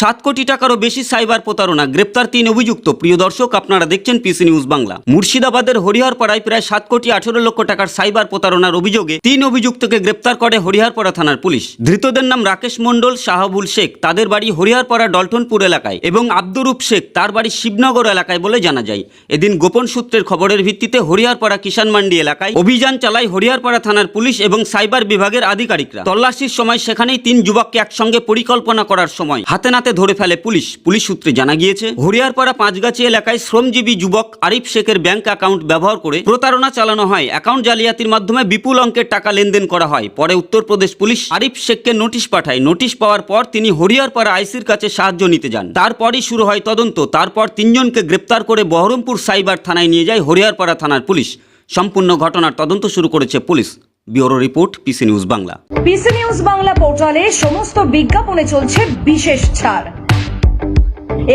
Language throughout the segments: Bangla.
সাত কোটি টাকারও বেশি সাইবার প্রতারণা গ্রেপ্তার তিন অভিযুক্ত। প্রিয় দর্শক, আপনারা দেখছেন পিসি নিউজ বাংলা মুর্শিদাবাদের হরিহরপাড়ায় প্রায় সাত কোটি আঠেরো লক্ষ টাকার সাইবার প্রতারণার অভিযোগে তিন অভিযুক্তকে গ্রেপ্তার করে হরিহরপাড়া থানার পুলিশ। ধৃতদের নাম রাকেশ মণ্ডল, শাহাবুল শেখ। তাদের বাড়ি হরিহরপাড়া ডলটনপুর এলাকায় এবং আব্দুরুপ শেখ। তার বাড়ি শিবনগর এলাকায় বলে জানা যায়। এদিন গোপন সূত্রের খবরের ভিত্তিতে হরিহরপাড়া কিষান মান্ডি এলাকায় অভিযান চালায় হরিহরপাড়া থানার পুলিশ এবং সাইবার বিভাগের আধিকারিকরা। তল্লাশির সময় সেখানেই তিন যুবককে একসঙ্গে পরিকল্পনা করার সময় হাতে নাতে ধরে ফেলে পুলিশ। পুলিশ সূত্রে জানা গিয়েছে, হরিয়ারপাড়া পাঁচগাছি এলাকায় শ্রমজীবী যুবক আরিফ শেখের ব্যাংক অ্যাকাউন্ট ব্যবহার করে প্রতারণা চালানো হয়। অ্যাকাউন্ট জালিয়াতির মাধ্যমে বিপুল অঙ্কের টাকা লেনদেন করা হয়। পরে উত্তরপ্রদেশ পুলিশ আরিফ শেখকে নোটিশ পাঠায়। নোটিশ পাওয়ার পর তিনি হরিয়ারপাড়া আইসির কাছে সাহায্য নিতে যান। তারপরই শুরু হয় তদন্ত। তারপর তিনজনকে গ্রেপ্তার করে বহরমপুর সাইবার থানায় নিয়ে যায় হরিয়ারপাড়া থানার পুলিশ। সম্পূর্ণ ঘটনার তদন্ত শুরু করেছে police. Bureau report PC news Bangla. PC news Bangla পোর্টালে সমস্ত বিজ্ঞাপনে চলছে বিশেষ ছাড়।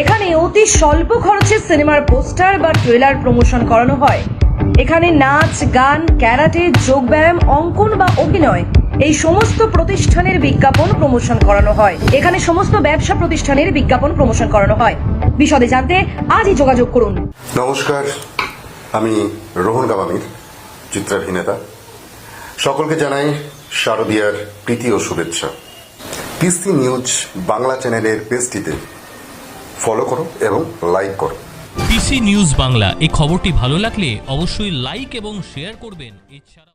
এখানে অতি স্বল্প খরচে সিনেমার পোস্টার বা ট্রেলার প্রমোশন করানো হয়। এখানে নাচ গান ক্যারাটে যোগব্যায়াম অঙ্কন বা অভিনয় এই সমস্ত প্রতিষ্ঠানের বিজ্ঞাপন প্রমোশন করানো হয়। এখানে সমস্ত ব্যবসা প্রতিষ্ঠানের বিজ্ঞাপন প্রমোশন করানো হয়। বিশদে জানতে আজই যোগাযোগ করুন। নমস্কার আমি রোহন গামামির চিত্রাভিনেতা। সকলকে জানাই শারদিয়ার প্রীতি ও শুভেচ্ছা। পিসি নিউজ বাংলা চ্যানেলের পেজটিতে ফলো করো এবং লাইক করো। পিসি নিউজ বাংলা, এই খবরটি ভালো লাগলে অবশ্যই লাইক এবং শেয়ার করবেন। এছাড়া